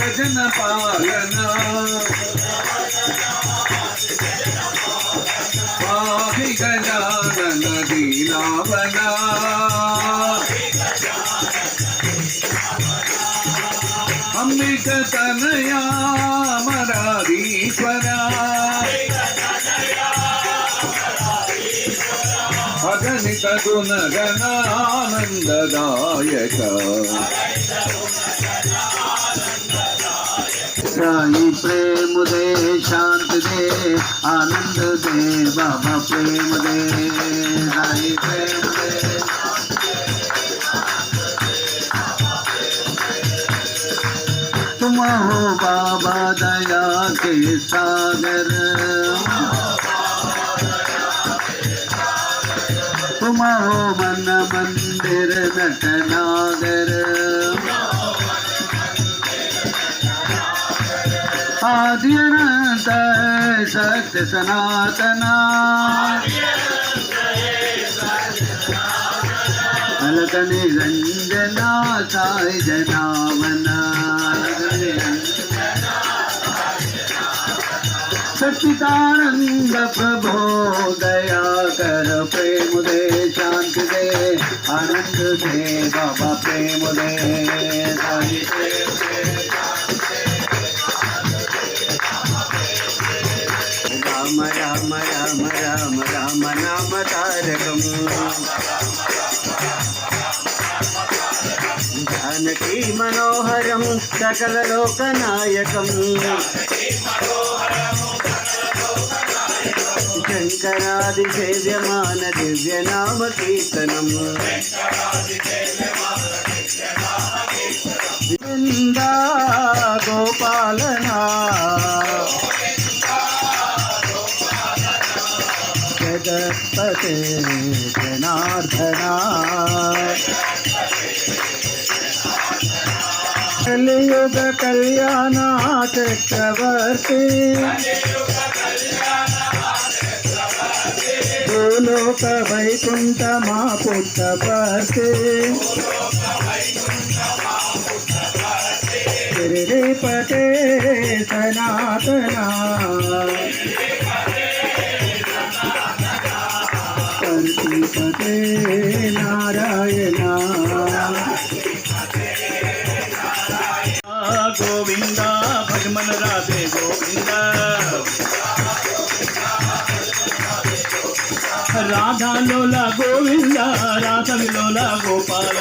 భజన పాలన. పాహి గజానన దీనావన. అంబిక తనయా మరాధీశ్వర అగణిత గుణగణానందదాయక. साई प्रेम दे, शांत दे, आनंद दे, बाबा प्रेम दे। साई प्रेम दे। तुम हो बाबा दया के सागर। तुम हो मन मंदिर नटनागर। आदि अनंत सत्य सनातना अलग निरंजना साई जनावना सच्चिदानंद प्रभो दया कर प्रेम दे शांति दे आनंद दे, बाबा प्रेम दे, साई రామ రామ రామ రామ రామ నామ తారకం. జానకీ మనోహరం సకల లోకనాయకం శంకరాది సేవ్యమాన దివ్యనామ కీర్తనం. గోపాలన वृन्दा गोपालना जगत्पते जनार्दना कलियुग कल्याणा चक्रवर्ती భూలోక వైకుంఠ మా పుట్టపర్తి పటే సనాతన గోవింద భజమన రాధే గోవింద. రాధాలోల గోవింద రాధవిలోల గోపాల.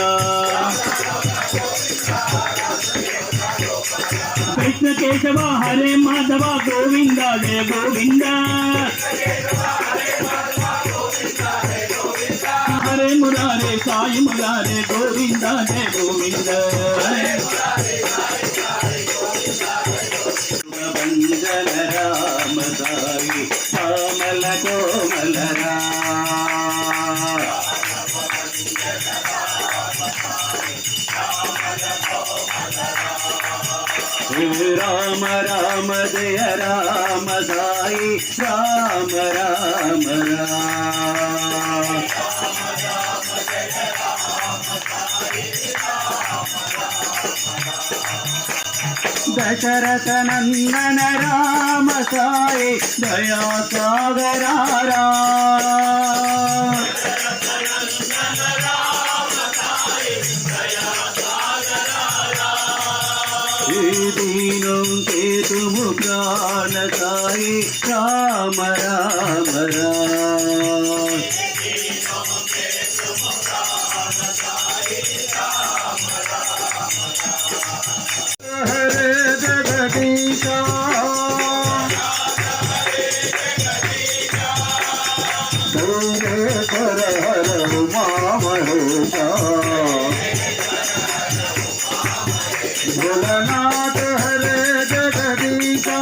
కృష్ణ కేశవ హరే మాధవ గోవింద జయ గోవింద. హరే మురారే సాయి మురారే గోవింద జయ గోవింద. కోమల కోమలరా. రామ రామ జయ రామ సాయి రామ రామ రామ దశరథ నందన రామ సాయి దయా సాగరారా దీనం కేతుము ప్రాణ సాయి రామ రామ రామ भोलानाथ हरे जगदीशा।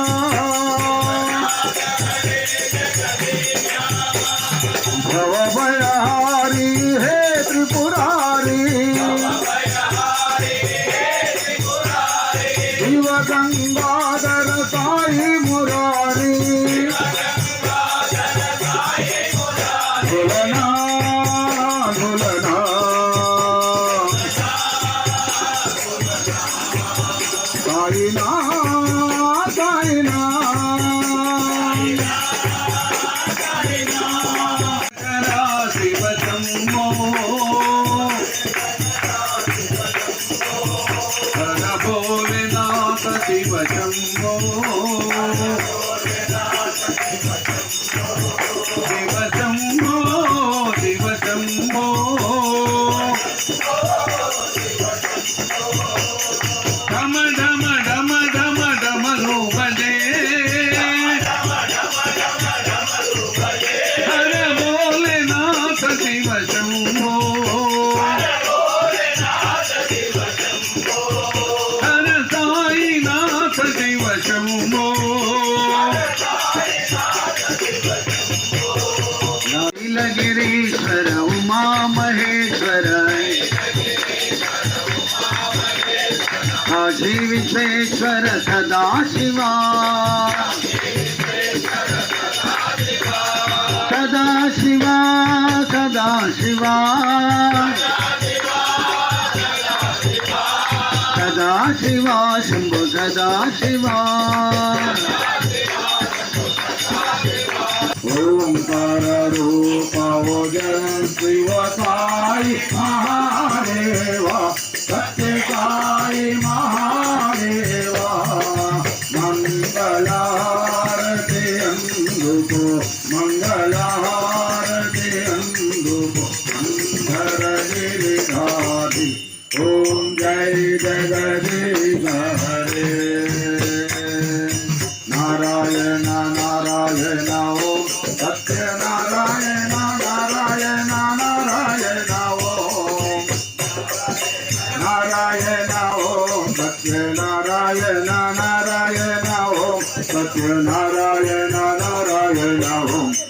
भव भयहारी हे त्रिपुरारी। शिव गंगाधर साई मुरारी। Oh. ఉమామహేశ్వరాయ ఆ శ్రీ విశ్వేశ్వర సదాశివా సదాశివా సదాశివా సదాశివా శంభు సదాశివా ओंकार रूपाओ जन शिवसाई महादेवा सत्यकाई महा Narayana Narayana Om.